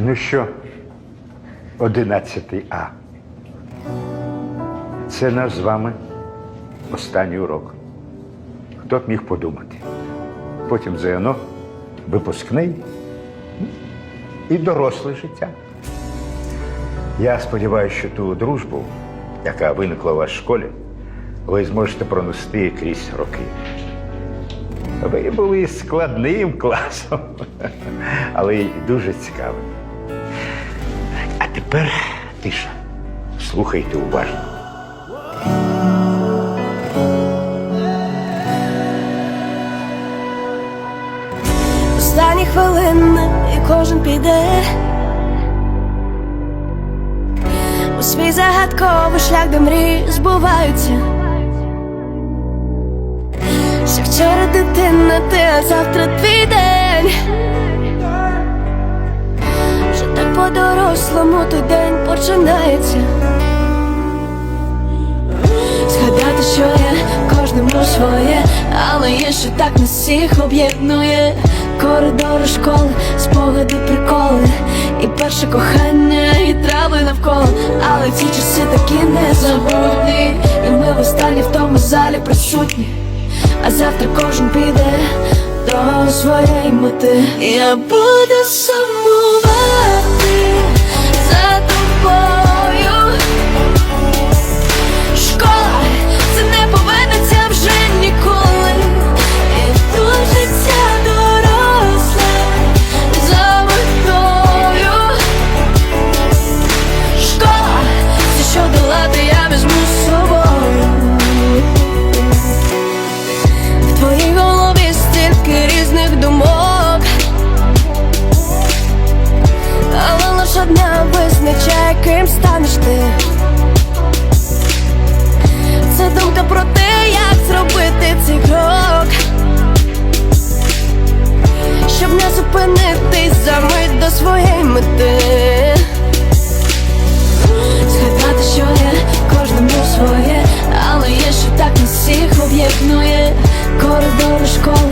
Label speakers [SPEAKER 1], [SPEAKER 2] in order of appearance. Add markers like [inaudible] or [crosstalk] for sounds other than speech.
[SPEAKER 1] Ну що, 11 А. Це наш з вами останній урок. Хто б міг подумати? Потім ЗНО, випускний і доросле життя. Я сподіваюся, що ту дружбу, яка виникла у вас в школі, ви зможете пронести крізь роки. Ви були складним класом, [laughs] але й дуже цікавим. Тепер тиша. Слухайте уважно.
[SPEAKER 2] Останні хвилини і кожен піде у свій загадковий шлях, де мрії збуваються. Ще вчора дитина, ти, а завтра твій день. По-дорослому той день починається. Згадати, що є кожному своє, але є, що так нас всіх об'єднує. Коридори школи, спогади, приколи, і перше кохання, і трави навколо. Але ці часи такі незабутні, і ми востаннє в тому залі присутні. А завтра кожен піде до своєї мети. Я буду сумувати ким станеш ти. Це думка про те, як зробити цей крок, щоб не зупинитись за мить до своєї мети. Згадати, що є кожному своє, але є, що так нас всіх об'єднує. Коридори школи,